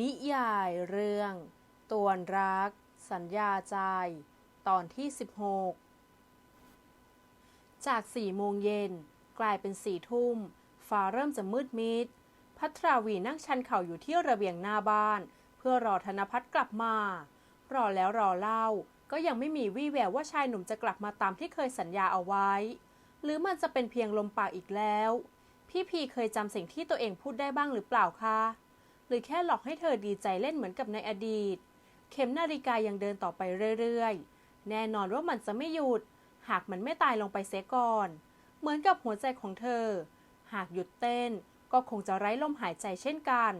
นิยายเรื่องตวนรัก สัญญาใจ ตอนที่ 16 จากสี่โมงเย็น กลายเป็นสี่ทุ่ม ฟ้าเริ่มจะมืดมิด พัทราวีนั่งชันเข่าอยู่ที่ระเบียงหน้าบ้าน เพื่อรอธนพัฒน์กลับมา รอแล้วรอเล่า ก็ยังไม่มีวี่แววว่าชายหนุ่มจะกลับมาตามที่เคยสัญญาเอาไว้ หรือมันจะเป็นเพียงลมปากอีกแล้ว พี่พีเคยจำสิ่งที่ตัวเองพูดได้บ้างหรือเปล่าคะ หรือแค่หลอกให้เธอดีใจเล่นเหมือนกับในอดีต เข็มนาฬิกายังเดินต่อไปเรื่อยๆ แน่นอนว่ามันจะไม่หยุด หากมันไม่ตายลงไปเสียก่อน เหมือนกับหัวใจของเธอ หากหยุดเต้นก็คงจะไร้ลมหายใจเช่นกัน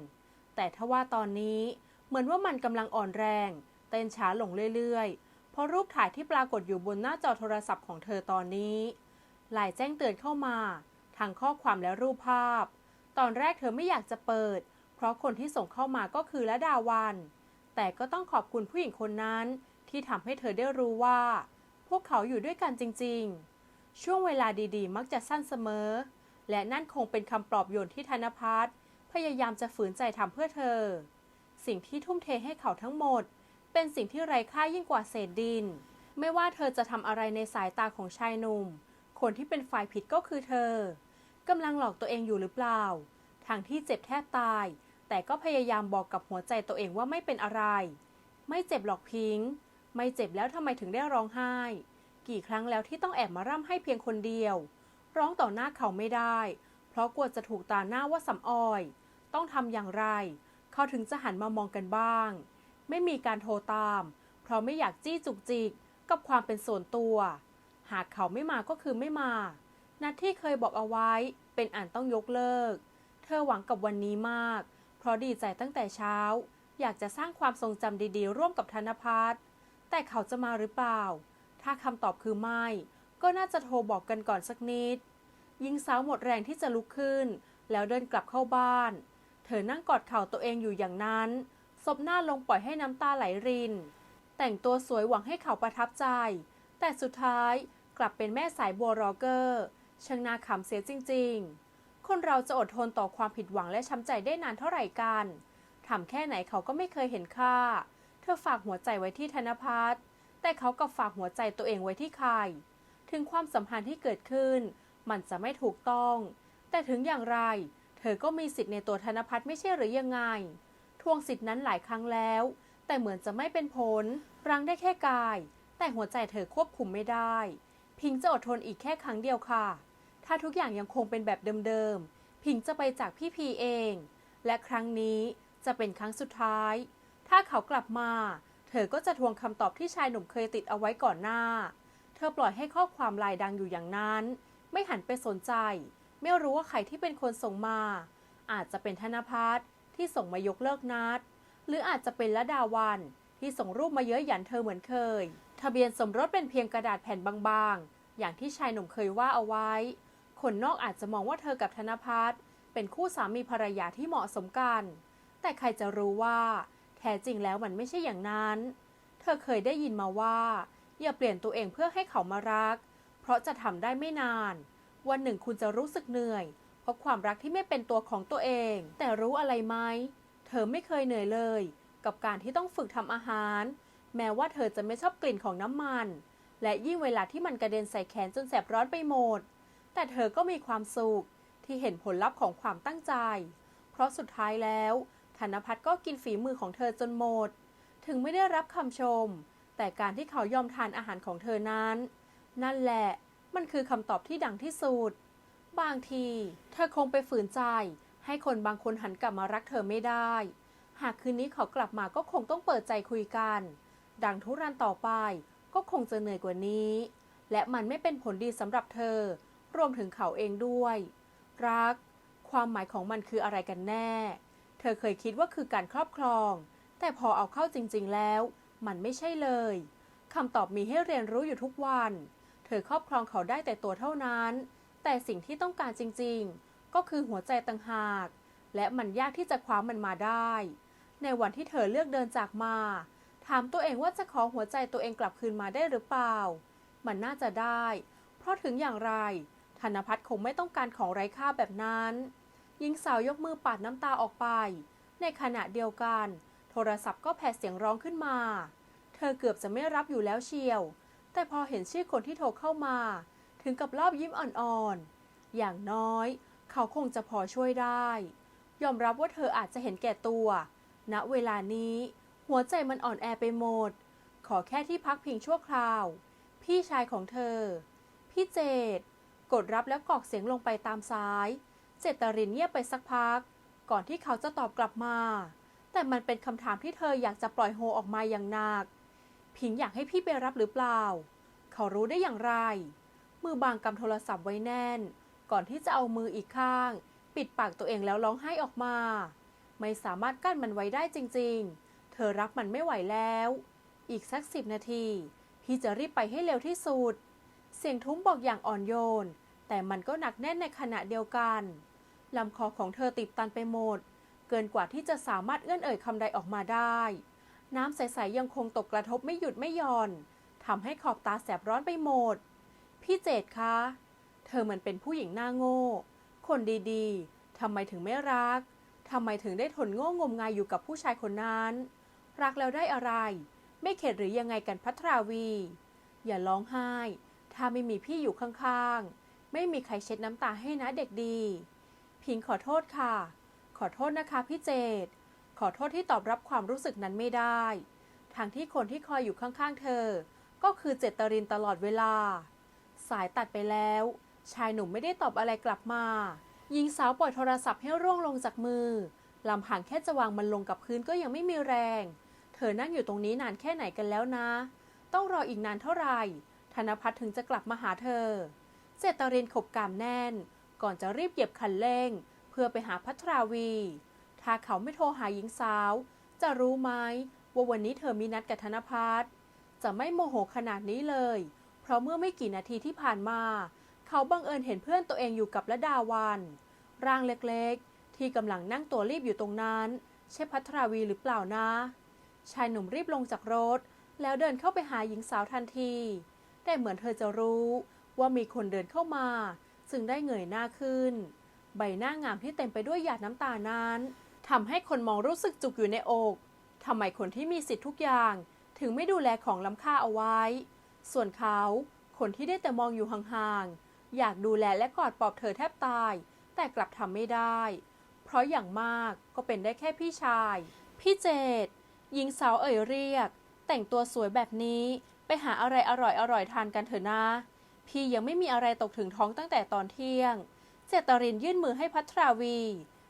แต่ถ้าว่าตอนนี้เหมือนว่ามันกำลังอ่อนแรง เต้นช้าลงเรื่อยๆ เพราะรูปถ่ายที่ปรากฏอยู่บนหน้าจอโทรศัพท์ของเธอตอนนี้หลายแจ้งเตือนเข้ามาทางข้อความและรูปภาพ ตอนแรกเธอไม่อยากจะเปิด เพราะคนที่ส่งเข้ามาก็คือละดาวัน แต่ก็ต้องขอบคุณผู้หญิงคนนั้นที่ทำให้เธอได้รู้ว่า พวกเขาอยู่ด้วยกันจริงๆ ช่วงเวลาดีๆ มักจะสั้นเสมอ และนั่นคงเป็นคำปลอบโยนที่ธนพัฒน์พยายามจะฝืนใจทำเพื่อเธอ สิ่งที่ทุ่มเทให้เขาทั้งหมด เป็นสิ่งที่ไร้ค่ายิ่งกว่าเศษดิน ไม่ว่าเธอจะทำอะไรในสายตาของชายหนุ่ม คนที่เป็นฝ่ายผิดก็คือเธอกำลังหลอกตัวเองอยู่หรือเปล่า ทางที่เจ็บแทบตาย แต่ก็พยายามบอกกับหัวใจตัวเองว่าไม่เป็นอะไร ไม่เจ็บหรอกพิงค์ไม่เจ็บแล้วทำไมถึงได้ร้องไห้ กี่ครั้งแล้วที่ต้องแอบมาร่ำให้เพียงคนเดียว ร้องต่อหน้าเขาไม่ได้ เพราะกลัวจะถูกตาหน้าว่าสำออย ต้องทำอย่างไร เขาถึงจะหันมามองกันบ้าง ไม่มีการโทรตาม เพราะไม่อยากจี้จุกจิกกับความเป็นส่วนตัว หากเขาไม่มาก็คือไม่มา นัดที่เคยบอกเอาไว้เป็นอ่านต้องยกเลิก เธอหวังกับวันนี้มาก เพราะดีใจตั้งแต่เช้า อยากจะสร้างความทรงจำดีๆ ร่วมกับธนพัฒน์แต่เขาจะมาหรือเปล่า ถ้าคำตอบคือไม่ ก็น่าจะโทรบอกกันก่อนสักนิดยิงสาวหมดแรงที่จะลุกขึ้น แล้วเดินกลับเข้าบ้าน เธอนั่งกอดเข่าตัวเองอยู่อย่างนั้นซบหน้าลงปล่อยให้น้ำตาไหลริน แต่งตัวสวยหวังให้เขาประทับใจ แต่สุดท้ายกลับเป็นแม่สายบัวรอเกอร์ช่างนาขำเสียจริง ๆ คนเราจะอดทนต่อความผิดหวังและช้ำใจได้นานเท่าไหร่กันทำแค่ไหนเขาก็ไม่เคยเห็นค่า เธอฝากหัวใจไว้ที่ธนพัฒน์แต่เขากับฝากหัวใจตัวเองไว้ที่ใคร ถึงความสัมพันธ์ที่เกิดขึ้น มันจะไม่ถูกต้อง แต่ถึงอย่างไร เธอก็มีสิทธิ์ในตัวธนพัฒน์ไม่ใช่หรือยังไง ทวงสิทธินั้นหลายครั้งแล้ว แต่เหมือนจะไม่เป็นผล รังได้แค่กาย แต่หัวใจเธอควบคุมไม่ได้ พิงจะอดทนอีกแค่ครั้งเดียวค่ะ ถ้าทุกอย่างยังคงเป็นแบบเดิมๆพิงจะไปจากพี่พีเอง และครั้งนี้จะเป็นครั้งสุดท้าย ถ้าเขากลับมา เธอก็จะทวงคำตอบที่ชายหนุ่มเคยติดเอาไว้ก่อนหน้า เธอปล่อยให้ข้อความลายดังอยู่อย่างนั้น ไม่หันไปสนใจ ไม่รู้ว่าใครที่เป็นคนส่งมา อาจจะเป็นธนพัฒน์ที่ส่งมายกเลิกนัด หรืออาจจะเป็นละดาวันที่ส่งรูปมาเยอะหยันเธอเหมือนเคย ทะเบียนสมรสเป็นเพียงกระดาษแผ่นบางๆ อย่างที่ชายหนุ่มเคยว่าเอาไว้ คนนอกอาจจะมองว่าเธอกับธนพัฒน์เป็นคู่สามีภรรยาที่เหมาะสมกัน แต่ใครจะรู้ว่า แท้จริงแล้วมันไม่ใช่อย่างนั้น เธอเคยได้ยินมาว่า อย่าเปลี่ยนตัวเองเพื่อให้เขามารัก เพราะจะทำได้ไม่นาน วันหนึ่งคุณจะรู้สึกเหนื่อย เพราะความรักที่ไม่เป็นตัวของตัวเอง แต่รู้อะไรไหม เธอไม่เคยเหนื่อยเลย กับการที่ต้องฝึกทำอาหาร แม้ว่าเธอจะไม่ชอบกลิ่นของน้ำมัน และยิ่งเวลาที่มันกระเด็นใส่แขนจนแสบร้อนไปหมด แต่เธอก็มีความสุขที่เห็นผลลัพธ์ของความตั้งใจ เพราะสุดท้ายแล้วธนพัฒน์ก็กินฝีมือของเธอจนหมด ถึงไม่ได้รับคำชม แต่การที่เขายอมทานอาหารของเธอนั้น นั่นแหละ มันคือคำตอบที่ดังที่สุด บางที เธอคงไปฝืนใจ ให้คนบางคนหันกลับมารักเธอไม่ได้ หากคืนนี้เขากลับมาก็คงต้องเปิดใจคุยกัน ดังทุรันต่อไปก็คงจะเหนื่อยกว่านี้ และมันไม่เป็นผลดีสำหรับเธอ รวมถึงเขาเองด้วย รัก ความหมายของมันคืออะไรกันแน่ เธอเคยคิดว่าคือการครอบครอง แต่พอเอาเข้าจริง ๆ แล้ว มันไม่ใช่เลยคำตอบมีให้เรียนรู้อยู่ทุกวัน เธอครอบครองเขาได้แต่ตัวเท่านั้น แต่สิ่งที่ต้องการจริง ๆ ก็คือหัวใจต่างหาก และมันยากที่จะคว้ามันมาได้ ในวันที่เธอเลือกเดินจากมา ถามตัวเองว่าจะขอหัวใจตัวเองกลับคืนมาได้หรือเปล่า มันน่าจะได้ เพราะถึงอย่างไร ธนพัฒน์คงไม่ต้องการของไร้ค่าแบบนั้น หญิงสาวยกมือปาดน้ำตาออกไป ในขณะเดียวกัน โทรศัพท์ก็แผดเสียงร้องขึ้นมา เธอเกือบจะไม่รับอยู่แล้วเชียว แต่พอเห็นชื่อคนที่โทรเข้ามา ถึงกับรอบยิ้มอ่อนๆ อย่างน้อย เขาคงจะพอช่วยได้ ยอมรับว่าเธออาจจะเห็นแก่ตัว ณ เวลานี้ หัวใจมันอ่อนแอไปหมด ขอแค่ที่พักพิงชั่วคราว พี่ชายของเธอ พี่เจด กดรับแล้วกรอกเสียงลงไปตามซ้าย เจตรินเงียบไปสักพัก ก่อนที่เขาจะตอบกลับมา แต่มันเป็นคำถามที่เธออยากจะปล่อยโฮออกมาอย่างหนัก พิงอยากให้พี่ไปรับหรือเปล่า เขารู้ได้อย่างไร มือบางกำโทรศัพท์ไว้แน่น ก่อนที่จะเอามืออีกข้าง ปิดปากตัวเองแล้วร้องไห้ออกมา ไม่สามารถกั้นมันไว้ได้จริง ๆ เธอรักมันไม่ไหวแล้ว อีกสักสิบนาที พี่จะรีบไปให้เร็วที่สุดเสียงทุ้มบอกอย่างอ่อนโยน แต่มันก็หนักแน่นในขณะเดียวกันลำคอของเธอติดตันไปหมด เกินกว่าที่จะสามารถเอื้อนเอ่ยคำใดออกมาได้ น้ำใสๆยังคงตกกระทบไม่หยุดไม่หย่อนทำให้ขอบตาแสบร้อนไปหมด พี่เจดคะ เธอเหมือนเป็นผู้หญิงหน้าโง่ คนดีๆทำไมถึงไม่รักทำไมถึงได้ทนโง่งมงายอยู่กับผู้ชายคนนั้น รักแล้วได้อะไร ไม่เข็ดหรือยังไงกันพัทราวี อย่าร้องไห้ ถ้าไม่มีพี่อยู่ข้างๆ ไม่มีใครเช็ดน้ำตาให้นะเด็กดี พิงขอโทษค่ะ ขอโทษนะคะพี่เจดขอโทษที่ตอบรับความรู้สึกนั้นไม่ได้ ทางที่คนที่คอยอยู่ข้างๆ เธอ ก็คือเจตรินตลอดเวลา สายตัดไปแล้ว ชายหนุ่มไม่ได้ตอบอะไรกลับมาหญิงสาวปล่อยโทรศัพท์ให้ร่วงลงจากมือลำพังแค่จะวางมันลงกับพื้นก็ยังไม่มีแรง เธอนั่งอยู่ตรงนี้นานแค่ไหนกันแล้วนะ ต้องรออีกนานเท่าไหร่ ธนพัฒน์ถึงจะกลับมาหาเธอ เจตรินขบกามแน่น ก่อนจะรีบเหยียบคันเร่ง เพื่อไปหาพัทราวี ถ้าเขาไม่โทรหาหญิงสาว จะรู้ไหมว่าวันนี้เธอมีนัดกับธนพัฒน์จะไม่โมโหขนาดนี้เลย เพราะเมื่อไม่กี่นาทีที่ผ่านมา เขาบังเอิญเห็นเพื่อนตัวเองอยู่กับละดาวัน ร่างเล็กๆ ที่กำลังนั่งตัวรีบอยู่ตรงนั้น ใช่พัทราวีหรือเปล่านะ ชายหนุ่มรีบลงจากรถ แล้วเดินเข้าไปหาหญิงสาวทันที แต่เหมือนเธอจะรู้ ว่ามีคนเดินเข้ามา จึงได้เงยหน้าขึ้น ใบหน้างามที่เต็มไปด้วยหยาดน้ำตานั้นทำให้คนมองรู้สึกจุกอยู่ในอกทำไมคนที่มีสิทธิ์ทุกอย่าง ถึงไม่ดูแลของล้ำค่าเอาไว้ ส่วนเขาคนที่ได้แต่มองอยู่ห่างๆ อยากดูแลและกอดปลอบเธอแทบตาย แต่กลับทำไม่ได้ เพราะอย่างมากก็เป็นได้แค่พี่ชาย พี่เจดหญิงสาวเอ่ยเรียก แต่งตัวสวยแบบนี้ไปหาอะไรอร่อยอร่อยๆทานกันเถอะนะ พี่ยังไม่มีอะไรตกถึงท้องตั้งแต่ตอนเที่ยง เจตรินยื่นมือให้พัทราวี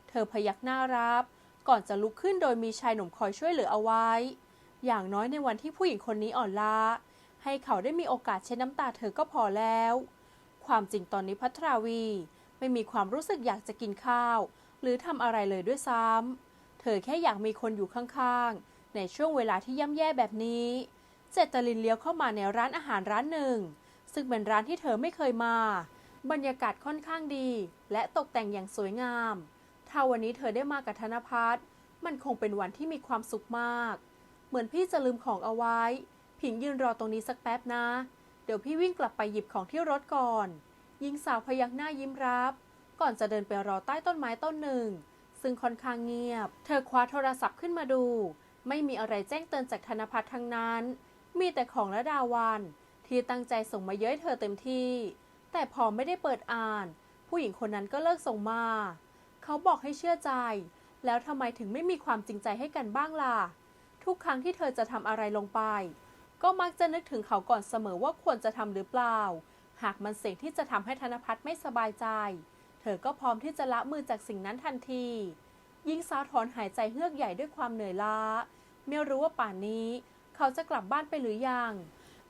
เธอพยักหน้ารับ ก่อนจะลุกขึ้นโดยมีชายหนุ่มคอยช่วยเหลือเอาไว้ อย่างน้อยในวันที่ผู้หญิงคนนี้อ่อนล้า ให้เขาได้มีโอกาสเช็ดน้ำตาเธอก็พอแล้ว ความจริงตอนนี้พัทราวี ไม่มีความรู้สึกอยากจะกินข้าว หรือทำอะไรเลยด้วยซ้ำ เธอแค่อยากมีคนอยู่ข้างๆ ในช่วงเวลาที่ย่ำแย่แบบนี้ เจตลินเลี้ยวเข้ามาในร้านอาหารร้านหนึ่ง ซึ่งเป็นร้านที่เธอไม่เคยมา บรรยากาศค่อนข้างดี และตกแต่งอย่างสวยงาม ถ้าวันนี้เธอได้มากับธนพัฒน์มันคงเป็นวันที่มีความสุขมาก เหมือนพี่จะลืมของเอาไว้ ผิงยืนรอตรงนี้สักแป๊บนะ เดี๋ยวพี่วิ่งกลับไปหยิบของที่รถก่อน หญิงสาวพยักหน้ายิ้มรับ ก่อนจะเดินไปรอใต้ต้นไม้ต้นหนึ่ง ซึ่งค่อนข้างเงียบ เธอคว้าโทรศัพท์ขึ้นมาดู ไม่มีอะไรแจ้งเตือนจากธนพัฒน์ทั้งนั้น มีแต่ของละดาวัน ที่ตั้งใจส่งมาเย้ยเธอเต็มที่ แต่พอไม่ได้เปิดอ่าน ผู้หญิงคนนั้นก็เลิกส่งมา เขาบอกให้เชื่อใจ แล้วทำไมถึงไม่มีความจริงใจให้กันบ้างล่ะ ทุกครั้งที่เธอจะทำอะไรลงไป ก็มักจะนึกถึงเขาก่อนเสมอว่าควรจะทำหรือเปล่า หากมันสิ่งที่จะทำให้ธนพัฒน์ไม่สบายใจ เธอก็พร้อมที่จะละมือจากสิ่งนั้นทันทียิ่งสาวถอนหายใจเฮือกใหญ่ด้วยความเหนื่อยล้า ไม่รู้ว่าป่านนี้ เขาจะกลับบ้านไปหรือยัง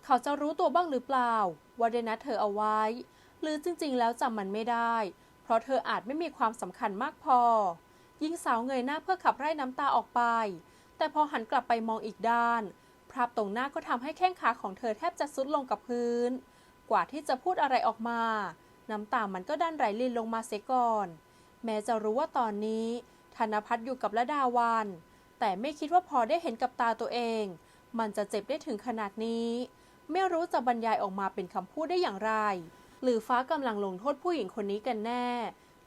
เขาจะรู้ตัวบ้างหรือเปล่า ว่าได้นัดเธอเอาไว้ หรือจริงๆ แล้วจำมันไม่ได้ เพราะเธออาจไม่มีความสำคัญมากพอ ยิงสาวเงยหน้าเพื่อขับไล่น้ำตาออกไป แต่พอหันกลับไปมองอีกด้าน ภาพตรงหน้าก็ทำให้แข้งขาของเธอแทบจะซุดลงกับพื้น กว่าที่จะพูดอะไรออกมา น้ำตามันก็ดันไหลลินลงมาเสียก่อน แม้จะรู้ว่าตอนนี้ ธนพัฒน์อยู่กับละดาวัน แต่ไม่คิดว่าพอได้เห็นกับตาตัวเอง มันจะเจ็บได้ถึงขนาดนี้ ไม่รู้จะบรรยายออกมาเป็นคำพูดได้อย่างไร หรือฟ้ากำลังลงโทษผู้หญิงคนนี้กันแน่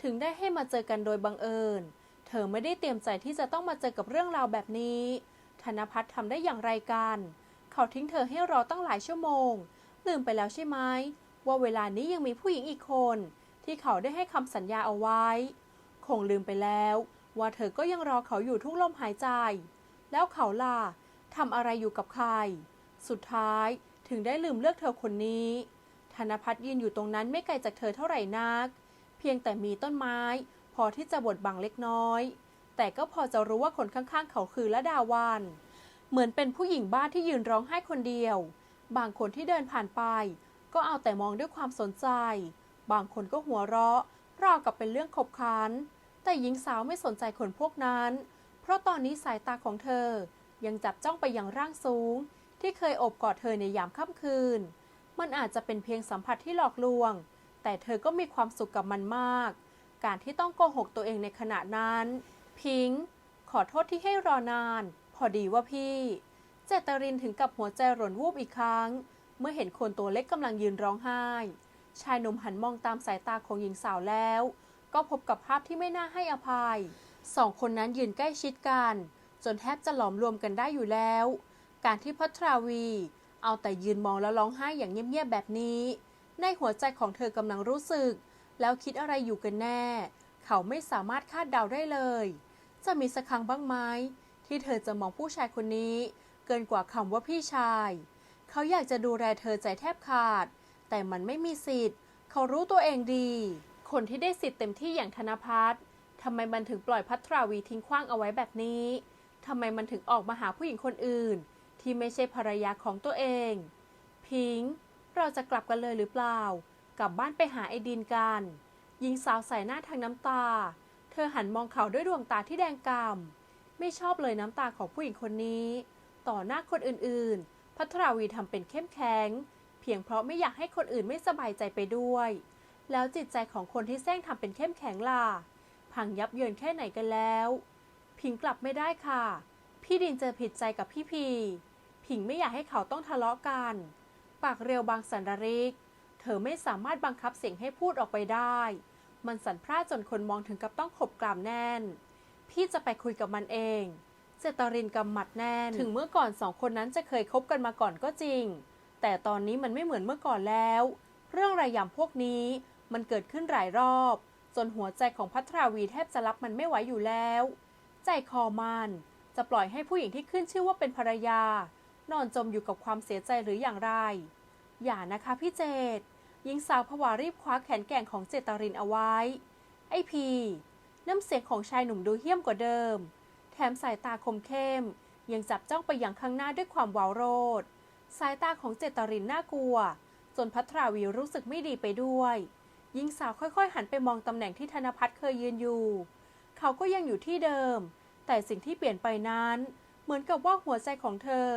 ถึงได้ให้มาเจอกันโดยบังเอิญ เธอไม่ได้เตรียมใจที่จะต้องมาเจอกับเรื่องราวแบบนี้ ธนพัฒน์ทำได้อย่างไรกัน เขาทิ้งเธอให้รอตั้งหลายชั่วโมง ลืมไปแล้วใช่ไหมว่าเวลานี้ยังมีผู้หญิงอีกคน ที่เขาได้ให้คำสัญญาเอาไว้ คงลืมไปแล้ว ว่าเธอก็ยังรอเขาอยู่ทุกลมหายใจ แล้วเขาล่ะทำอะไรอยู่กับใคร สุดท้าย ถึงได้ลืมเลือกเธอคนนี้ ธนพัฒน์ยืนอยู่ตรงนั้นไม่ไกลจากเธอเท่าไหร่นัก เพียงแต่มีต้นไม้ พอที่จะบดบังเล็กน้อย แต่ก็พอจะรู้ว่าคนข้างๆ เขาคือละดาวันเหมือนเป็นผู้หญิงบ้านที่ยืนร้องไห้คนเดียว บางคนที่เดินผ่านไป ก็เอาแต่มองด้วยความสนใจ บางคนก็หัวเราะราวกับเป็นเรื่องขบขัน แต่หญิงสาวไม่สนใจคนพวกนั้น เพราะตอนนี้สายตาของเธอยังจับจ้องไปยังร่างสูง ที่เคยอบกอดเธอในยามค่ำคืน มันอาจจะเป็นเพียงสัมผัสที่หลอกลวง แต่เธอก็มีความสุขกับมันมาก การที่ต้องโกหกตัวเองในขณะนั้น พิงค์ขอโทษที่ให้รอนาน พอดีว่าพี่ เจตรินถึงกับหัวใจหล่นวูบอีกครั้ง เมื่อเห็นคนตัวเล็กกำลังยืนร้องไห้ ชายหนุ่มหันมองตามสายตาของหญิงสาวแล้ว ก็พบกับภาพที่ไม่น่าให้อภัย สองคนนั้นยืนใกล้ชิดกัน จนแทบจะหลอมรวมกันได้อยู่แล้ว การที่พัทราวี เอาแต่ยืนมองแล้วร้องไห้อย่างเงียบๆแบบนี้ ในหัวใจของเธอกำลังรู้สึก แล้วคิดอะไรอยู่กันแน่ เขาไม่สามารถคาดเดาได้เลย จะมีสักครั้งบ้างไหมที่เธอจะมองผู้ชายคนนี้ เกินกว่าคำว่าพี่ชาย เขาอยากจะดูแลเธอใจแทบขาด แต่มันไม่มีสิทธิ์ เขารู้ตัวเองดี คนที่ได้สิทธิ์เต็มที่อย่างธนพัฒน์ทำไมมันถึงปล่อยพัทราวีทิ้งขว้างเอาไว้แบบนี้ทำไมมันถึงออกมาหาผู้หญิงคนอื่น ที่ไม่ใช่ภรรยาของตัวเอง พิงค์เราจะกลับกันเลยหรือเปล่า กลับบ้านไปหาไอดินกัน หญิงสาวใส่หน้าทางน้ำตา เธอหันมองเขาด้วยดวงตาที่แดงกำ่ำไม่ชอบเลยน้ำตาของผู้หญิงคนนี้ ต่อหน้าคนอื่นๆ พัทราวีทำเป็นเข้มแข็ง เพียงเพราะไม่อยากให้คนอื่นไม่สบายใจไปด้วย แล้วจิตใจของคนที่แซงทำเป็นเข้มแข็งล่ะ พังยับเยินแค่ไหนกันแล้ว พิงกลับไม่ได้ค่ะ พี่ดินเจอผิดใจกับพี่พี พิงไม่อยากให้เขาต้องทะเลาะกัน ปากเรียวบางสันดริก เธอไม่สามารถบังคับเสียงให้พูดออกไปได้ มันสั่นพร่าจนคนมองถึงกับต้องขบกรามแน่น พี่จะไปคุยกับมันเองเจตรินกำหมัดแน่น ถึงเมื่อก่อนสองคนนั้นจะเคยคบกันมาก่อนก็จริง แต่ตอนนี้มันไม่เหมือนเมื่อก่อนแล้ว เรื่องระยำพวกนี้มันเกิดขึ้นหลายรอบ จนหัวใจของพัทราวีแทบจะรับมันไม่ไหวอยู่แล้ว ใจคอมันจะปล่อยให้ผู้หญิงที่ขึ้นชื่อว่าเป็นภรรยา นอนจมอยู่กับความเสียใจหรืออย่างไร อย่านะคะพี่เจตหญิงสาวผวารีบคว้าแขนแก่งของเจตรินเอาไว้ ไอพีน้ำเสียงของชายหนุ่มดูเหี้ยมกว่าเดิม แถมสายตาคมเข้ม ยังจับจ้องไปอย่างข้างหน้าด้วยความวาวโรด สายตาของเจตรินน่ากลัว จนพัทราวีรู้สึกไม่ดีไปด้วยหญิงสาวค่อยๆ หันไปมองตำแหน่งที่ธนพัฒน์เคยยืนอยู่ เขาก็ยังอยู่ที่เดิม แต่สิ่งที่เปลี่ยนไปนั้น เหมือนกับว่าหัวใจของเธอ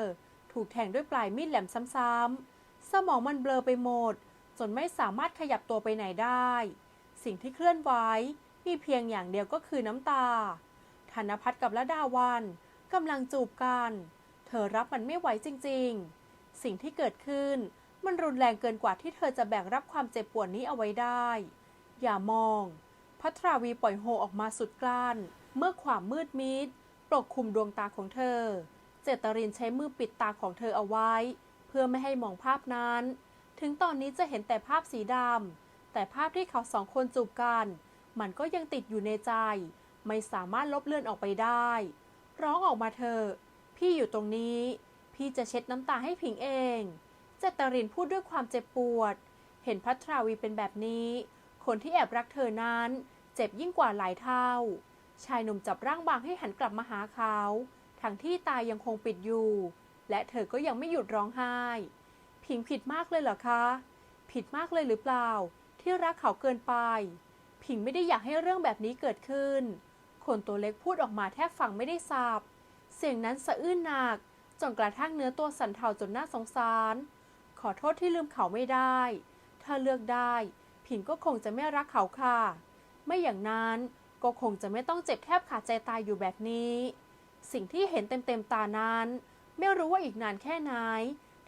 ถูกแทงด้วยปลายมีดแหลมซ้ำๆ สมองมันเบลอไปหมด จนไม่สามารถขยับตัวไปไหนได้ สิ่งที่เคลื่อนไหวมีเพียงอย่างเดียวก็คือน้ำตา ธนพัฒน์กับละดาวันกำลังจูบกัน เธอรับมันไม่ไหวจริงๆ สิ่งที่เกิดขึ้นมันรุนแรงเกินกว่าที่เธอจะแบกรับความเจ็บปวดนี้เอาไว้ได้ อย่ามอง พัทราวีปล่อยโฮออกมาสุดกลั้น เมื่อความมืดมิดปกคลุมดวงตาของเธอ เจตรินใช้มือปิดตาของเธอเอาไว้ เพื่อไม่ให้มองภาพนั้น ถึงตอนนี้จะเห็นแต่ภาพสีดำแต่ภาพที่เขาสองคนจูบกัน มันก็ยังติดอยู่ในใจ ไม่สามารถลบเลือนออกไปได้ ร้องออกมาเถอะพี่อยู่ตรงนี้ พี่จะเช็ดน้ำตาให้ผิงเอง เจตรินพูดด้วยความเจ็บปวด เห็นพัทราวีเป็นแบบนี้ คนที่แอบรักเธอนั้น เจ็บยิ่งกว่าหลายเท่า ชายหนุ่มจับร่างบางให้หันกลับมาหาเขา ทั้งที่ตายังคงปิดอยู่ และเธอก็ยังไม่หยุดร้องไห้ ผิงผิดมากเลยเหรอคะ ผิดมากเลยหรือเปล่า ที่รักเขาเกินไป ผิงไม่ได้อยากให้เรื่องแบบนี้เกิดขึ้น คนตัวเล็กพูดออกมาแทบฟังไม่ได้สับเสียงนั้นสะอื้นหนักจนกระทั่งเนื้อตัวสั่นเทาจนน่าสงสาร ขอโทษที่ลืมเขาไม่ได้ ถ้าเลือกได้ ผิงก็คงจะไม่รักเขาค่ะ ไม่อย่างนั้นก็คงจะไม่ต้องเจ็บแทบขาดใจตายอยู่แบบนี้ สิ่งที่เห็นเต็มๆตานั้น ไม่รู้ว่าอีกนานแค่ไหน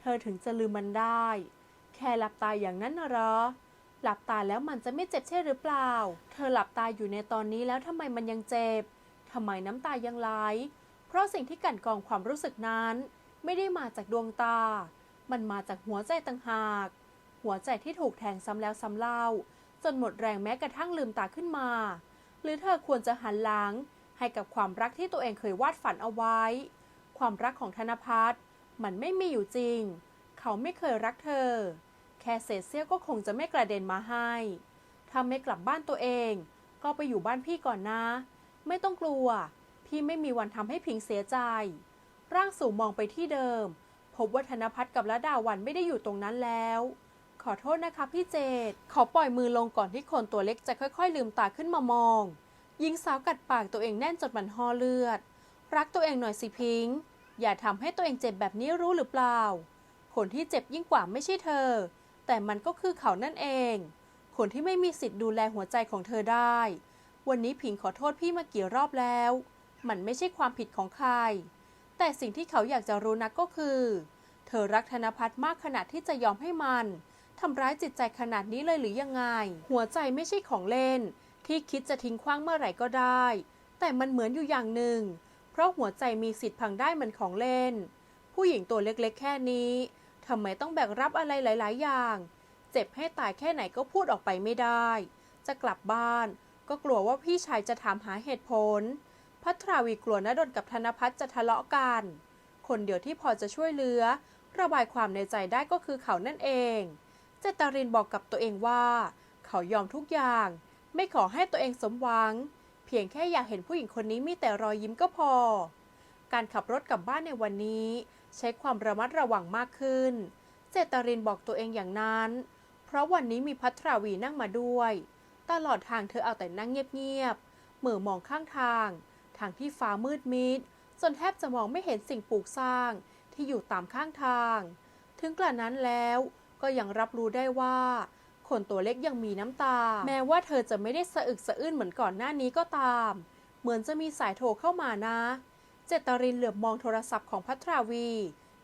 เธอถึงจะลืมมันได้ แค่หลับตาอย่างนั้นนะหรอ หลับตาแล้วมันจะไม่เจ็บใช่หรือเปล่า เธอหลับตาอยู่ในตอนนี้แล้วทำไมมันยังเจ็บทำไมน้ำตายังไหล เพราะสิ่งที่กลันกรองความรู้สึกนั้น ไม่ได้มาจากดวงตา มันมาจากหัวใจต่างหาก หัวใจที่ถูกแทงซ้ำแล้วซ้ำเล่า จนหมดแรงแม้กระทั่งลืมตาขึ้นมา หรือเธอควรจะหันหลัง ให้กับความรักที่ตัวเองเคยวาดฝันเอาไว้ ความรักของธนพัฒน์มันไม่มีอยู่จริง เขาไม่เคยรักเธอ แค่เศษเสี้ยวก็คงจะไม่กระเด็นมาให้ถ้าไม่กลับบ้านตัวเอง ก็ไปอยู่บ้านพี่ก่อนนะ ไม่ต้องกลัว พี่ไม่มีวันทำให้พิงเสียใจ ร่างสูงมองไปที่เดิม พบว่าธนพัฒน์กับละดาวันไม่ได้อยู่ตรงนั้นแล้ว ขอโทษนะคะพี่เจดขอปล่อยมือลงก่อนที่คนตัวเล็กจะค่อย ๆ ลืมตาขึ้นมามอง หญิงสาวกัดปากตัวเองแน่นจนมันห่อเลือด รักตัวเองหน่อยสิพิง อย่าทำให้ตัวเองเจ็บแบบนี้รู้หรือเปล่า คนที่เจ็บยิ่งกว่าไม่ใช่เธอ แต่มันก็คือเขานั่นเอง คนที่ไม่มีสิทธิ์ดูแลหัวใจของเธอได้ วันนี้ผิงขอโทษพี่มากี่รอบแล้ว มันไม่ใช่ความผิดของใคร แต่สิ่งที่เขาอยากจะรู้นักก็คือ เธอรักธนพัฒน์มากขนาดที่จะยอมให้มันทำร้ายจิตใจขนาดนี้เลยหรือยังไง หัวใจไม่ใช่ของเล่น ที่คิดจะทิ้งขว้างเมื่อไหร่ก็ได้ แต่มันเหมือนอยู่อย่างหนึ่ง เพราะหัวใจมีสิทธิ์พังได้เหมือนของเล่น ผู้หญิงตัวเล็กๆ แค่นี้ทำไมต้องแบกรับอะไรหลาย ๆ อย่าง เจ็บให้ตายแค่ไหนก็พูดออกไปไม่ได้ จะกลับบ้าน ก็กลัวว่าพี่ชายจะถามหาเหตุผล พัทราวีกลัวนดลกับธนพัฒน์จะทะเลาะกัน คนเดียวที่พอจะช่วยเหลือ ระบายความในใจได้ก็คือเขานั่นเอง เจตารินบอกกับตัวเองว่า เขายอมทุกอย่าง ไม่ขอให้ตัวเองสมหวัง เพียงแค่อยากเห็นผู้หญิงคนนี้มีแต่รอยยิ้มก็พอ การขับรถกลับบ้านในวันนี้ ใช้ความระมัดระวังมากขึ้น เจตารินบอกตัวเองอย่างนั้น เพราะวันนี้มีพัทราวีนั่งมาด้วย ตลอดทางเธอเอาแต่นั่งเงียบๆเหม่อมองข้างทาง ทางที่ฟ้ามืดมิดจนแทบจะมองไม่เห็นสิ่งปลูกสร้างที่อยู่ตามข้างทาง ถึงกระนั้นแล้วก็ยังรับรู้ได้ว่า คนตัวเล็กยังมีน้ำตา แม้ว่าเธอจะไม่ได้สะอึกสะอื้นเหมือนก่อนหน้านี้ก็ตาม เหมือนจะมีสายโทรเข้ามานะ เจตรินเหลือบมองโทรศัพท์ของพัทราวี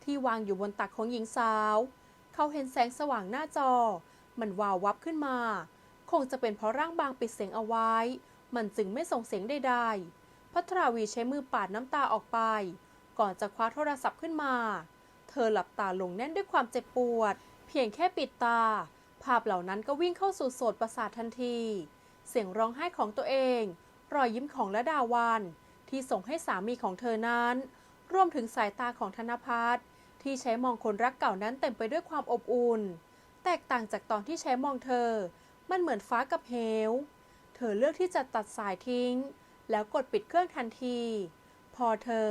ที่วางอยู่บนตักของหญิงสาว เขาเห็นแสงสว่างหน้าจอ มันวาววับขึ้นมา คงจะเป็นเพราะร่างบางปิดเสียงเอาไว้ มันจึงไม่ส่งเสียงใดๆพัทราวีใช้มือปาดน้ำตาออกไป ก่อนจะคว้าโทรศัพท์ขึ้นมา เธอหลับตาลงแน่นด้วยความเจ็บปวด เพียงแค่ปิดตา ภาพเหล่านั้นก็วิ่งเข้าสู่โสดประสาททันที เสียงร้องไห้ของตัวเอง รอยยิ้มของละดาวันที่ส่งให้สามีของเธอนั้น รวมถึงสายตาของธนพัฒน์ที่ใช้มองคนรักเก่านั้นเต็มไปด้วยความอบอุ่น แตกต่างจากตอนที่ใช้มองเธอ มันเหมือนฟ้ากับเหว เธอเลือกที่จะตัดสายทิ้ง แล้วกดปิดเครื่องทันที พอเธอ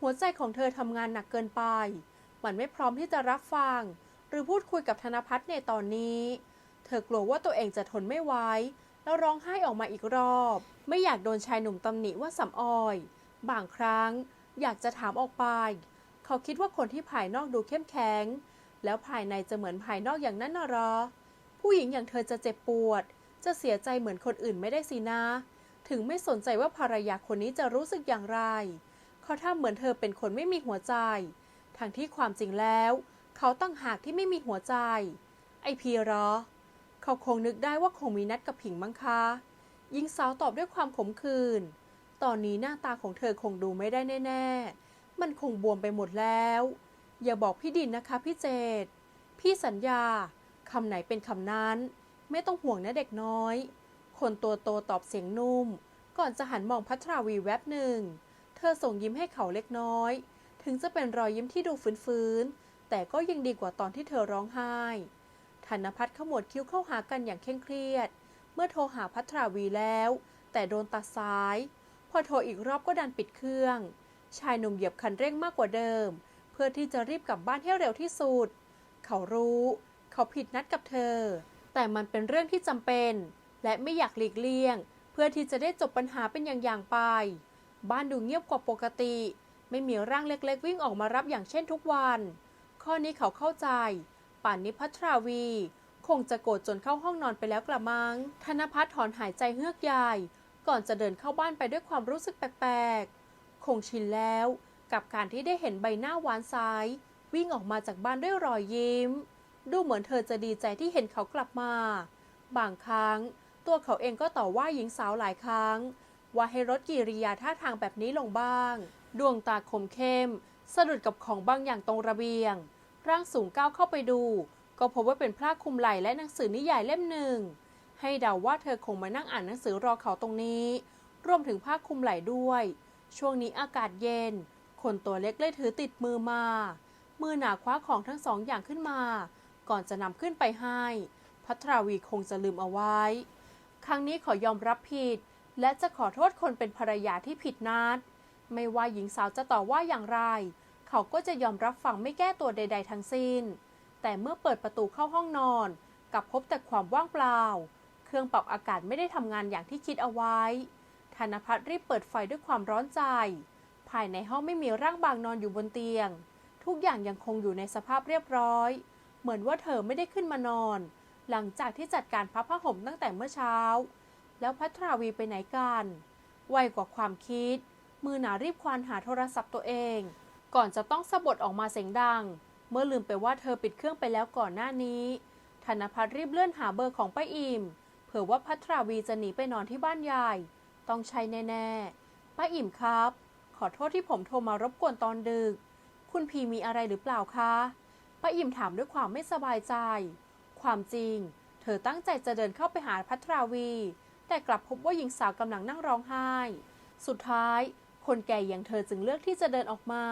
หัวใจของเธอทำงานหนักเกินไป มันไม่พร้อมที่จะรับฟัง หรือพูดคุยกับธนพัฒน์ในตอนนี้ เธอกลัวว่าตัวเองจะทนไม่ไหวแล้วร้องไห้ออกมาอีกรอบ ไม่อยากโดนชายหนุ่มตำหนิว่าสำออย บางครั้งอยากจะถามออกไป เขาคิดว่าคนที่ภายนอกดูเข้มแข็ง แล้วภายในจะเหมือนภายนอกอย่างนั้นน่ะหรอ ผู้หญิงอย่างเธอจะเจ็บปวด จะเสียใจเหมือนคนอื่นไม่ได้สินะ ถึงไม่สนใจว่าภรรยาคนนี้จะรู้สึกอย่างไร เขาทำเหมือนเธอเป็นคนไม่มีหัวใจ ทั้งที่ความจริงแล้ว เขาตั้งหากที่ไม่มีหัวใจ ไอพีรอ เขาคงนึกได้ว่าคงมีนัดกับผิงมั้งคะหญิงสาวตอบด้วยความขมขื่นตอนนี้หน้าตาของเธอคงดูไม่ได้แน่ ๆ มันคงบวมไปหมดแล้ว อย่าบอกพี่ดินนะคะพี่เจดพี่สัญญาคำไหนเป็นคำนั้น ไม่ต้องห่วงนะเด็กน้อย คนตัวโตตอบเสียงนุ่ม ก่อนจะหันมองพัทราวีแวบหนึ่ง เธอส่งยิ้มให้เขาเล็กน้อย ถึงจะเป็นรอยยิ้มที่ดูฟื้นๆ แต่ก็ยังดีกว่าตอนที่เธอร้องไห้ธนพัฒน์ขมวดคิ้วเข้าหากันอย่างเคร่งเครียด เมื่อโทรหาพัทราวีแล้ว แต่โดนตัดสาย พอโทรอีกรอบก็ดันปิดเครื่อง ชายหนุ่มเหยียบคันเร่งมากกว่าเดิม เพื่อที่จะรีบกลับบ้านให้เร็วที่สุด เขารู้ เขาผิดนัดกับเธอ แต่มันเป็นเรื่องที่จำเป็น และไม่อยากหลีกเลี่ยง เพื่อที่จะได้จบปัญหาเป็นอย่างๆไป บ้านดูเงียบกว่าปกติ ไม่มีร่างเล็กๆ วิ่งออกมารับอย่างเช่นทุกวัน ข้อนี้เขาเข้าใจ ป่านนี้พัทราวี คงจะโกรธจนเข้าห้องนอนไปแล้วกระมัง ธนพัฒน์ถอนหายใจเฮือกใหญ่ ก่อนจะเดินเข้าบ้านไปด้วยความรู้สึกแปลกๆ คงชินแล้วกับการที่ได้เห็นใบหน้าหวานซ้าย วิ่งออกมาจากบ้านด้วยรอยยิ้ม ดูเหมือนเธอจะดีใจที่เห็นเขากลับมา บางครั้ง ตัวเขาเองก็ต่อว่าหญิงสาวหลายครั้ง ว่าให้ลดกิริยาท่าทางแบบนี้ลงบ้าง ดวงตาคมเข้ม สะดุดกับของบางอย่างตรงระเบียง ร่างสูงก้าวเข้าไปดู ก็พบว่าเป็นผ้าคลุมไหล่และหนังสือนิยายเล่มหนึ่ง ให้เดาว่าเธอคงมานั่งอ่านหนังสือรอเขาตรงนี้ รวมถึงผ้าคลุมไหล่ด้วย ช่วงนี้อากาศเย็น คนตัวเล็กเลยถือติดมือมา มือหนาคว้าของทั้งสองอย่างขึ้นมา ก่อนจะนำขึ้นไปให้ พัทราวีคงจะลืมเอาไว้ ครั้งนี้ขอยอมรับผิด และจะขอโทษคนเป็นภรรยาที่ผิดนัด ไม่ว่าหญิงสาวจะต่อว่าอย่างไร เขาก็จะยอมรับฟังไม่แก้ตัวใด ๆ ทั้งสิ้น แต่เมื่อเปิดประตูเข้าห้องนอนกลับพบแต่ความว่างเปล่า เครื่องปรับอากาศไม่ได้ทำงานอย่างที่คิดเอาไว้ ธนพัฒน์รีบเปิดไฟด้วยความร้อนใจ ภายในห้องไม่มีร่างบางนอนอยู่บนเตียง ทุกอย่างยังคงอยู่ในสภาพเรียบร้อย เหมือนว่าเธอไม่ได้ขึ้นมานอน หลังจากที่จัดการพับผ้าห่มตั้งแต่เมื่อเช้า แล้วพัทราวีไปไหนกัน ไวกว่าความคิด มือหนารีบควานหาโทรศัพท์ตัวเอง ก่อนจะต้องสะบดออกมาเสียงดัง เมื่อลืมไปว่าเธอปิดเครื่องไปแล้วก่อนหน้านี้ธนพัฒน์รีบเลื่อนหาเบอร์ของป้าอิมเผื่อว่าพัทราวีจะหนีไปนอนที่บ้านยาย ต้องใช่แน่ๆป้าอิมครับ ขอโทษที่ผมโทรมารบกวนตอนดึก คุณพีมีอะไรหรือเปล่าคะป้าอิมถามด้วยความไม่สบายใจ ความจริง เธอตั้งใจจะเดินเข้าไปหาพัทราวี แต่กลับพบว่าหญิงสาวกำลังนั่งร้องไห้ สุดท้าย คนแก่อย่างเธอจึงเลือกที่จะเดินออกมา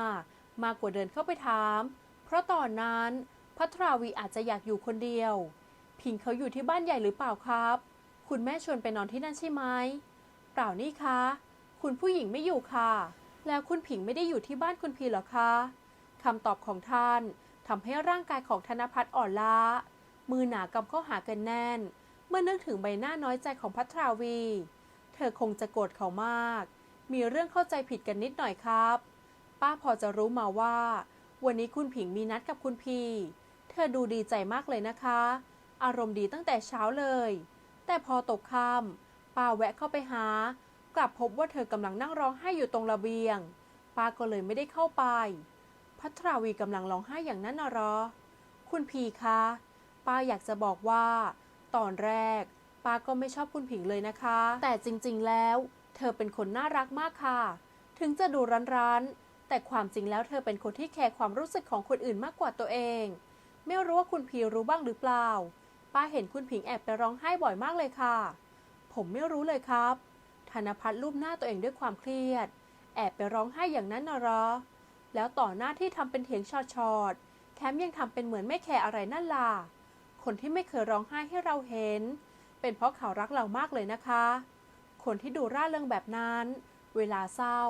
มากกว่าเดินเข้าไปถาม เพราะตอนนั้นพัทราวีอาจจะอยากอยู่คนเดียว พิงเขาอยู่ที่บ้านใหญ่หรือเปล่าครับ คุณแม่ชวนไปนอนที่นั่นใช่ไหมเปล่านี่คะ คุณผู้หญิงไม่อยู่ค่ะ แล้วคุณผิงไม่ได้อยู่ที่บ้านคุณพีหรอคะคำตอบของท่านทำให้ร่างกายของธนพัฒน์อ่อนล้า มือหนากำเข้าหากันแน่น เมื่อนึกถึงใบหน้าน้อยใจของพัทราวี เธอคงจะโกรธเขามาก มีเรื่องเข้าใจผิดกันนิดหน่อยครับ ป้าพอจะรู้มาว่า วันนี้คุณผิงมีนัดกับคุณพีเธอดูดีใจมากเลยนะคะ อารมณ์ดีตั้งแต่เช้าเลย แต่พอตกค่ำป้าแวะเข้าไปหา กลับพบว่าเธอกำลังนั่งร้องไห้อยู่ตรงระเบียง ป้าก็เลยไม่ได้เข้าไป พัทราวีกำลังร้องไห้อย่างนั้นนะหรอ คุณพีคะป้าอยากจะบอกว่า ตอนแรก ป้าก็ไม่ชอบคุณผิงเลยนะคะ แต่จริง ๆ แล้ว เธอเป็นคนน่ารักมากค่ะ ถึงจะดูร้านๆ แต่ความจริงแล้วเธอเป็นคนที่แคร์ความรู้สึกของคนอื่นมากกว่าตัวเอง ไม่รู้ว่าคุณพีรู้บ้างหรือเปล่า ป้าเห็นคุณผิงแอบไปร้องไห้บ่อยมากเลยค่ะ ผมไม่รู้เลยครับ ธนพัฒน์รูปหน้าตัวเองด้วยความเครียด แอบไปร้องไห้อย่างนั้นน่ะหรอ แล้วต่อหน้าที่ทำเป็นเถียงชอดๆแถมยังทำเป็นเหมือนไม่แคร์อะไรนั่นล่ะ คนที่ไม่เคยร้องไห้ให้เราเห็น เป็นเพราะเขารักเรามากเลยนะคะ คนที่ดูร่าเริงแบบนั้น เวลาเศร้า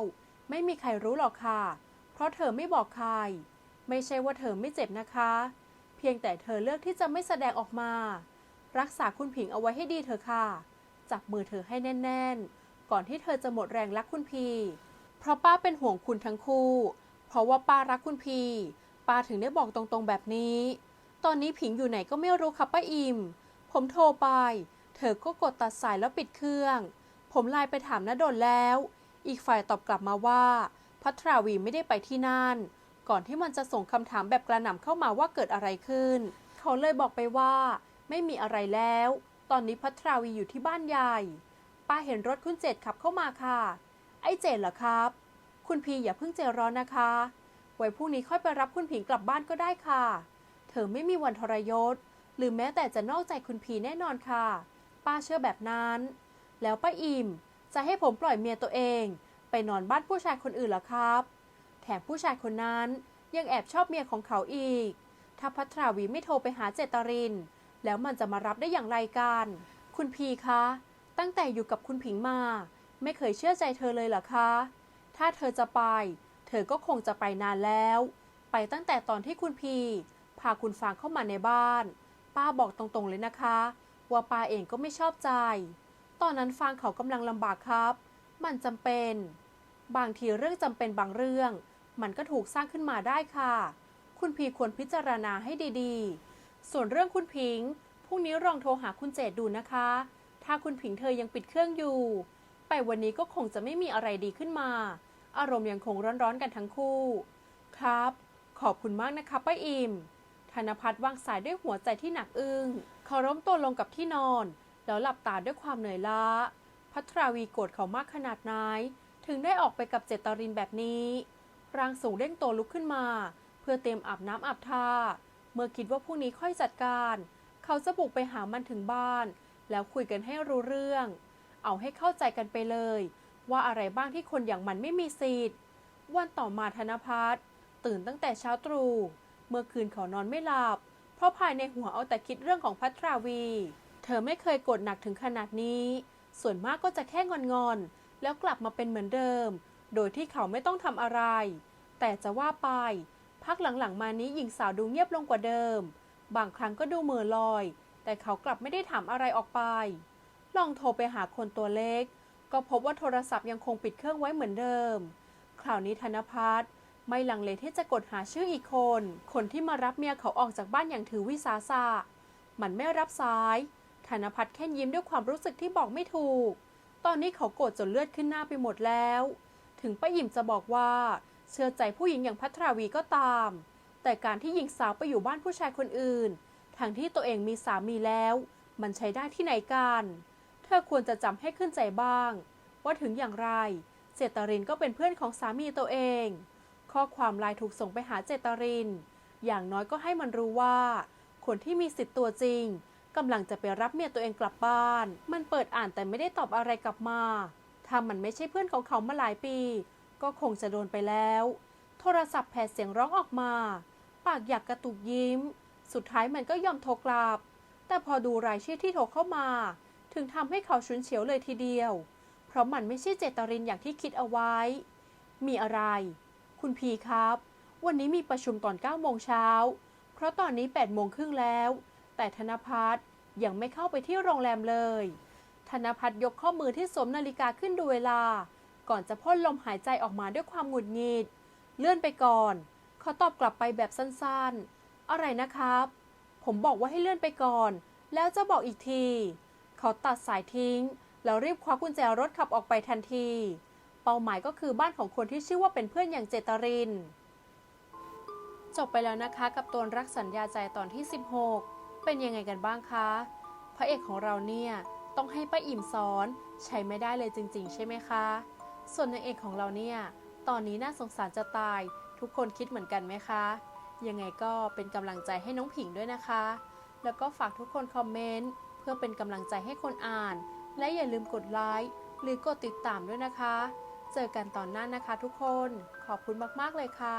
ไม่มีใครรู้หรอกค่ะ เพราะเธอไม่บอกใคร ไม่ใช่ว่าเธอไม่เจ็บนะคะ เพียงแต่เธอเลือกที่จะไม่แสดงออกมา รักษาคุณผิงเอาไว้ให้ดีเถอะค่ะ จับมือเธอให้แน่น ๆ ก่อนที่เธอจะหมดแรงรักคุณพี เพราะป้าเป็นห่วงคุณทั้งคู่ เพราะว่าป้ารักคุณพีป้าถึงได้บอกตรงๆแบบนี้ ตอนนี้ผิงอยู่ไหนก็ไม่รู้ค่ะป้าอิม ผมโทรไป เธอก็กดตัดสายแล้วปิดเครื่อง ผมไลน์ไปถามนดลแล้ว อีกฝ่ายตอบกลับมาว่า พัทราวีไม่ได้ไปที่นั่น ก่อนที่มันจะส่งคำถามแบบกระหน่ำเข้ามาว่าเกิดอะไรขึ้น เขาเลยบอกไปว่า ไม่มีอะไรแล้ว ตอนนี้พัทราวีอยู่ที่บ้านใหญ่ป้าเห็นรถคุณเจดขับเข้ามาค่ะ ไอ้เจดเหรอครับ คุณพีอย่าเพิ่งใจร้อนนะคะ ไว้พรุ่งนี้ค่อยไปรับคุณผิงกลับบ้านก็ได้ค่ะ เธอไม่มีวันทรยศ หรือแม้แต่จะนอกใจคุณพีแน่นอนค่ะ ป้าเชื่อแบบนั้น แล้วป้าอิมจะให้ผมปล่อยเมียตัวเอง ไปนอนบ้านผู้ชายคนอื่นเหรอครับ แถมผู้ชายคนนั้นยังแอบชอบเมียของเขาอีก ถ้าพัทราวีไม่โทรไปหาเจตริน แล้วมันจะมารับได้อย่างไรกัน คุณพีคะ ตั้งแต่อยู่กับคุณผิงมา ไม่เคยเชื่อใจเธอเลยเหรอคะ ถ้าเธอจะไป เธอก็คงจะไปนานแล้ว ไปตั้งแต่ตอนที่คุณพีพาคุณฟางเข้ามาในบ้าน ป้าบอกตรงๆเลยนะคะ ว่าป้าเองก็ไม่ชอบใจ ตอนนั้นฟางเขากำลังลำบากครับ มันจำเป็น บางทีเรื่องจำเป็นบางเรื่อง มันก็ถูกสร้างขึ้นมาได้ค่ะ คุณพีควรพิจารณาให้ดีๆ ส่วนเรื่องคุณพิงพรุ่งนี้ลองโทรหาคุณเจดดูนะคะ ถ้าคุณผิงเธอยังปิดเครื่องอยู่ ไปวันนี้ก็คงจะไม่มีอะไรดีขึ้นมา อารมณ์ยังคงร้อนๆกันทั้งคู่ ครับ ขอบคุณมากนะคะป้าอิมธนพัฒน์วางสายด้วยหัวใจที่หนักอึ้งเขาล้มตัวลงกับที่นอน แล้วหลับตาด้วยความเหนื่อยล้า พัทราวีโกรธเขามากขนาดไหนถึงได้ออกไปกับเจตรินแบบนี้ร่างสูงเร่งตัวลุกขึ้นมา เพื่อเตรียมอาบน้ำอาบท่า เมื่อคิดว่าพรุ่งนี้ค่อยจัดการ เขาจะบุกไปหามันถึงบ้าน แล้วคุยกันให้รู้เรื่อง เอาให้เข้าใจกันไปเลย ว่าอะไรบ้างที่คนอย่างมันไม่มีสิทธิ์ วันต่อมาธนพัฒน์ตื่นตั้งแต่เช้าตรู่ เมื่อคืนเขานอนไม่หลับ เพราะภายในหัวเอาแต่คิดเรื่องของพัทราวี ธอไม่เคยกดหนักถึงขนาดนี้ ส่วนมากก็จะแค่งอนๆ แล้วกลับมาเป็นเหมือนเดิม โดยที่เขาไม่ต้องทำอะไร แต่จะว่าไป พักหลังๆ มานี้หญิงสาวดูเงียบลงกว่าเดิม บางครั้งก็ดูเหม่อลอย แต่เขากลับไม่ได้ถามอะไรออกไป ลองโทรไปหาคนตัวเล็ก ก็พบว่าโทรศัพท์ยังคงปิดเครื่องไว้เหมือนเดิม คราวนี้ธนพัฒน์ไม่ลังเลที่จะกดหาชื่ออีกคน คนที่มารับเมียเขาออกจากบ้านอย่างถือวิสาสะมันไม่รับสาย ธนพัฒน์แค่ยิ้มด้วยความรู้สึกที่บอกไม่ถูก ตอนนี้เขาโกรธจนเลือดขึ้นหน้าไปหมดแล้ว ถึงป้าอิ่มจะบอกว่า เชื่อใจผู้หญิงอย่างพัทราวีก็ตาม แต่การที่หญิงสาวไปอยู่บ้านผู้ชายคนอื่น ทั้งที่ตัวเองมีสามีแล้ว มันใช้ได้ที่ไหนกัน เธอควรจะจำให้ขึ้นใจบ้าง ว่าถึงอย่างไร เจตรินก็เป็นเพื่อนของสามีตัวเอง ข้อความไลน์ถูกส่งไปหาเจตริน อย่างน้อยก็ให้มันรู้ว่า คนที่มีสิทธิ์ตัวจริง กำลังจะไปรับเมียตัวเองกลับบ้าน มันเปิดอ่านแต่ไม่ได้ตอบอะไรกลับมา ถ้ามันไม่ใช่เพื่อนของเขามาหลายปี ก็คงจะโดนไปแล้ว โทรศัพท์แผดเสียงร้องออกมา ปากอยากกระตุกยิ้ม สุดท้ายมันก็ยอมโทรกลับ แต่พอดูรายชื่อที่โทรเข้ามา ถึงทำให้เขาชุนเฉียวเลยทีเดียว เพราะมันไม่ใช่เจตรินอย่างที่คิดเอาไว้ มีอะไร คุณพีครับ วันนี้มีประชุมตอน9โมงเช้า เพราะตอนนี้8โมงครึ่งแล้วแต่ธนพัฒน์ ยังไม่เข้าไปที่โรงแรมเลย ธนพัฒน์ยกข้อมือที่สวมนาฬิกาขึ้นดูเวลา ก่อนจะพ่นลมหายใจออกมาด้วยความหงุดหงิด เลื่อนไปก่อน เขาตอบกลับไปแบบสั้นๆ อะไรนะครับ ผมบอกว่าให้เลื่อนไปก่อน แล้วจะบอกอีกที เขาตัดสายทิ้ง แล้วรีบคว้ากุญแจรถขับออกไปทันที เป้าหมายก็คือบ้านของคนที่ชื่อว่าเป็นเพื่อนอย่างเจตรินจบไปแล้วนะคะกับตัวรักสัญญาใจตอนที่ 16 เป็นยังไงกันบ้างคะ พระเอกของเราเนี่ยต้องให้ป้าอิ่มสอนใช้ไม่ได้เลยจริง ๆ ใช่ไหมคะ ส่วนนางเอกของเราเนี่ยตอนนี้น่าสงสารจะตายทุกคนคิดเหมือนกันไหมคะ ยังไงก็เป็นกำลังใจให้น้องผิงด้วยนะคะ แล้วก็ฝากทุกคนคอมเมนต์เพื่อเป็นกำลังใจให้คนอ่าน และอย่าลืมกดไลค์หรือกดติดตามด้วยนะคะ เจอกันตอนหน้านะคะทุกคน ขอบคุณมากๆเลยค่ะ